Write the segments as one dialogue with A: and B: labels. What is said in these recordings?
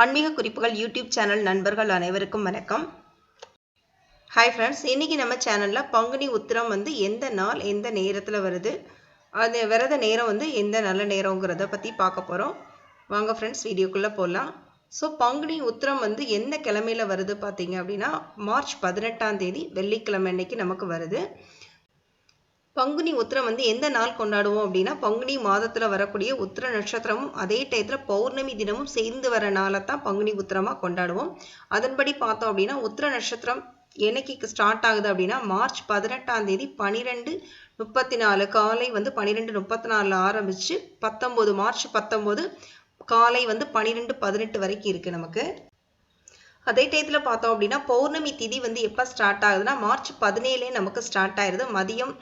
A: ஆன்மீக குறிப்புகள் YouTube channel நண்பர்கள் அனைவருக்கும் வணக்கம். ஹாய் ஃப்ரெண்ட்ஸ் இன்றைக்கி நம்ம சேனலில் பங்குனி உத்திரம் வந்து எந்த நாள் எந்த நேரத்தில் வருது அது விரத நேரம் வந்து எந்த நல்ல நேரங்கிறத பற்றி பார்க்க போகிறோம் வாங்க ஃப்ரெண்ட்ஸ் வீடியோக்குள்ளே போகலாம் ஸோ பங்குனி உத்திரம் வந்து எந்த கிழமையில் வருது பார்த்தீங்க அப்படின்னா மார்ச் பதினெட்டாம் தேதி வெள்ளிக்கிழமை அன்னைக்கு நமக்கு வருது. பங்குனி உத்திரம் வந்து எந்த நாள் கொண்டாடுவோம் அப்படின்னா பங்குனி மாதத்தில் வரக்கூடிய உத்திர நட்சத்திரமும் அதே டயத்தில் பௌர்ணமி தினமும் சேர்ந்து வர நாளை தான் பங்குனி உத்திரமாக கொண்டாடுவோம். அதன்படி பார்த்தோம் அப்படின்னா உத்திர நட்சத்திரம் என்னைக்கு ஸ்டார்ட் ஆகுது அப்படின்னா மார்ச் பதினெட்டாம் தேதி பனிரெண்டு முப்பத்தி நாலு காலை வந்து பன்னிரெண்டு முப்பத்தி நாலில் ஆரம்பித்து பத்தொம்போது மார்ச் பத்தொம்போது காலை வந்து பன்னிரெண்டு பதினெட்டு வரைக்கும் இருக்குது நமக்கு. அதே டயத்தில் பார்த்தோம் அப்படின்னா பௌர்ணமி திதி வந்து எப்போ ஸ்டார்ட் ஆகுதுன்னா மார்ச் பதினேழே நமக்கு ஸ்டார்ட் ஆயிடுது மதியம்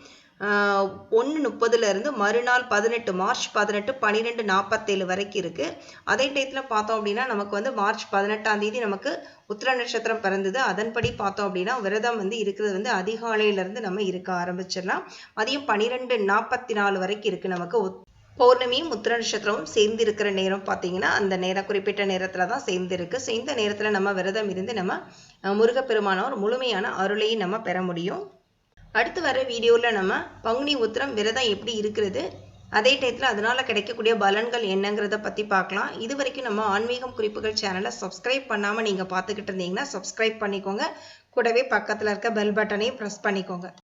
A: ஒன்று முப்பதுலேருந்து மறுநாள் பதினெட்டு மார்ச் பதினெட்டு பன்னிரெண்டு நாற்பத்தேழு வரைக்கும் இருக்குது அதே டயத்தில் பார்த்தோம் அப்படின்னா நமக்கு வந்து மார்ச் பதினெட்டாம் தேதி நமக்கு உத்திர நட்சத்திரம் பிறந்தது. அதன்படி பார்த்தோம் அப்படின்னா விரதம் வந்து இருக்கிறது வந்து அதிகாலையிலேருந்து நம்ம இருக்க ஆரம்பிச்சிடலாம். மதியம் பன்னிரெண்டு நாற்பத்தி நாலு வரைக்கும் இருக்குது நமக்கு. பௌர்ணமியும் உத்திர நட்சத்திரமும் சேர்ந்து இருக்கிற நேரம் பார்த்தீங்கன்னா அந்த நேரம் குறிப்பிட்ட நேரத்தில் தான் சேர்ந்து இருக்குது ஸோ இந்த நேரத்தில் நம்ம விரதம் இருந்து நம்ம முருகப்பெருமானோர் முழுமையான அருளையும் நம்ம பெற முடியும். அடுத்து வர வீடியோவில் நம்ம பங்குனி உத்திரம் விரதம் எப்படி இருக்கிறது? அதே டயத்தில் அதனால் கிடைக்கக்கூடிய பலன்கள் என்னங்கிறத பற்றி பார்க்கலாம் இது வரைக்கும் நம்ம ஆன்மீகம் குறிப்புகள் சேனலை சப்ஸ்கிரைப் பண்ணாமல் நீங்கள் பார்த்துக்கிட்டு இருந்தீங்கன்னா சப்ஸ்கிரைப் பண்ணிக்கோங்க. கூடவே பக்கத்தில் இருக்க பெல் பட்டனையும் ப்ரெஸ் பண்ணிக்கோங்க.